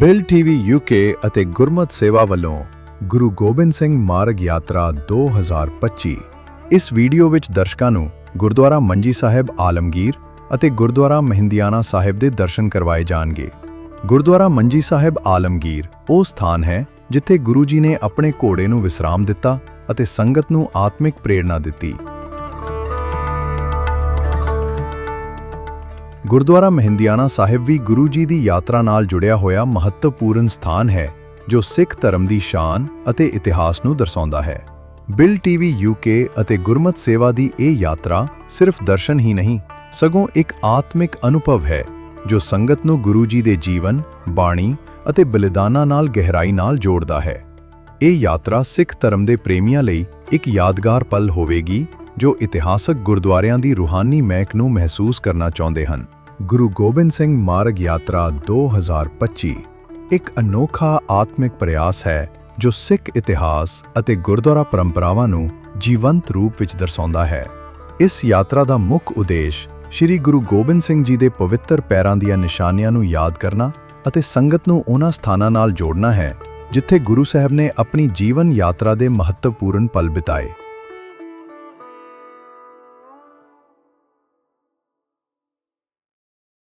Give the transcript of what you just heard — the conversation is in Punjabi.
ਬਿਲ ਟੀਵੀ ਯੂਕੇ ਅਤੇ ਗੁਰਮਤ ਸੇਵਾ ਵੱਲੋਂ ਗੁਰੂ ਗੋਬਿੰਦ ਸਿੰਘ ਮਾਰਗ ਯਾਤਰਾ 2025 ਇਸ ਵੀਡੀਓ ਵਿੱਚ ਦਰਸ਼ਕਾਂ ਨੂੰ ਗੁਰਦੁਆਰਾ ਮੰਜੀ ਸਾਹਿਬ ਆਲਮਗੀਰ ਅਤੇ ਗੁਰਦੁਆਰਾ ਮਹਿੰਦਿਆਣਾ ਸਾਹਿਬ ਦੇ ਦਰਸ਼ਨ ਕਰਵਾਏ ਜਾਣਗੇ। ਗੁਰਦੁਆਰਾ ਮੰਜੀ ਸਾਹਿਬ ਆਲਮਗੀਰ ਉਹ ਸਥਾਨ ਹੈ ਜਿੱਥੇ ਗੁਰੂ ਜੀ ਨੇ ਆਪਣੇ ਘੋੜੇ ਨੂੰ ਵਿਸਰਾਮ ਦਿੱਤਾ ਅਤੇ ਸੰਗਤ ਨੂੰ ਆਤਮਿਕ ਪ੍ਰੇਰਣਾ ਦਿੱਤੀ। ਗੁਰਦੁਆਰਾ ਮਹਿੰਦਿਆਣਾ ਸਾਹਿਬ ਵੀ ਗੁਰੂ ਜੀ ਦੀ ਯਾਤਰਾ ਨਾਲ ਜੁੜਿਆ ਹੋਇਆ ਮਹੱਤਵਪੂਰਨ ਸਥਾਨ ਹੈ, ਜੋ ਸਿੱਖ ਧਰਮ ਦੀ ਸ਼ਾਨ ਅਤੇ ਇਤਿਹਾਸ ਨੂੰ ਦਰਸਾਉਂਦਾ ਹੈ। ਬਿਲ ਟੀਵੀ ਯੂਕੇ ਅਤੇ ਗੁਰਮਤ ਸੇਵਾ ਦੀ ਇਹ ਯਾਤਰਾ ਸਿਰਫ ਦਰਸ਼ਨ ਹੀ ਨਹੀਂ, ਸਗੋਂ ਇੱਕ ਆਤਮਿਕ ਅਨੁਭਵ ਹੈ, ਜੋ ਸੰਗਤ ਨੂੰ ਗੁਰੂ ਜੀ ਦੇ ਜੀਵਨ, ਬਾਣੀ ਅਤੇ ਬਲਿਦਾਨਾਂ ਨਾਲ ਗਹਿਰਾਈ ਨਾਲ ਜੋੜਦਾ ਹੈ। ਇਹ ਯਾਤਰਾ ਸਿੱਖ ਧਰਮ ਦੇ ਪ੍ਰੇਮੀਆਂ ਲਈ ਇੱਕ ਯਾਦਗਾਰ ਪਲ ਹੋਵੇਗੀ, ਜੋ ਇਤਿਹਾਸਕ ਗੁਰਦੁਆਰਿਆਂ ਦੀ ਰੂਹਾਨੀ ਮਹਿਕ ਨੂੰ ਮਹਿਸੂਸ ਕਰਨਾ ਚਾਹੁੰਦੇ ਹਨ। ਗੁਰੂ ਗੋਬਿੰਦ ਸਿੰਘ ਮਾਰਗ ਯਾਤਰਾ 2025 ਇੱਕ ਅਨੋਖਾ ਆਤਮਿਕ ਪ੍ਰਯਾਸ ਹੈ ਜੋ ਸਿੱਖ ਇਤਿਹਾਸ ਅਤੇ ਗੁਰਦੁਆਰਾ ਪਰੰਪਰਾਵਾਂ ਨੂੰ ਜੀਵੰਤ ਰੂਪ ਵਿੱਚ ਦਰਸਾਉਂਦਾ ਹੈ। ਇਸ ਯਾਤਰਾ ਦਾ ਮੁੱਖ ਉਦੇਸ਼ ਸ੍ਰੀ ਗੁਰੂ ਗੋਬਿੰਦ ਸਿੰਘ ਜੀ ਦੇ ਪਵਿੱਤਰ ਪੈਰਾਂ ਦੀਆਂ ਨਿਸ਼ਾਨੀਆਂ ਨੂੰ ਯਾਦ ਕਰਨਾ ਅਤੇ ਸੰਗਤ ਨੂੰ ਉਹਨਾਂ ਸਥਾਨਾਂ ਨਾਲ ਜੋੜਨਾ ਹੈ, ਜਿੱਥੇ ਗੁਰੂ ਸਾਹਿਬ ਨੇ ਆਪਣੀ ਜੀਵਨ ਯਾਤਰਾ ਦੇ ਮਹੱਤਵਪੂਰਨ ਪਲ ਬਿਤਾਏ।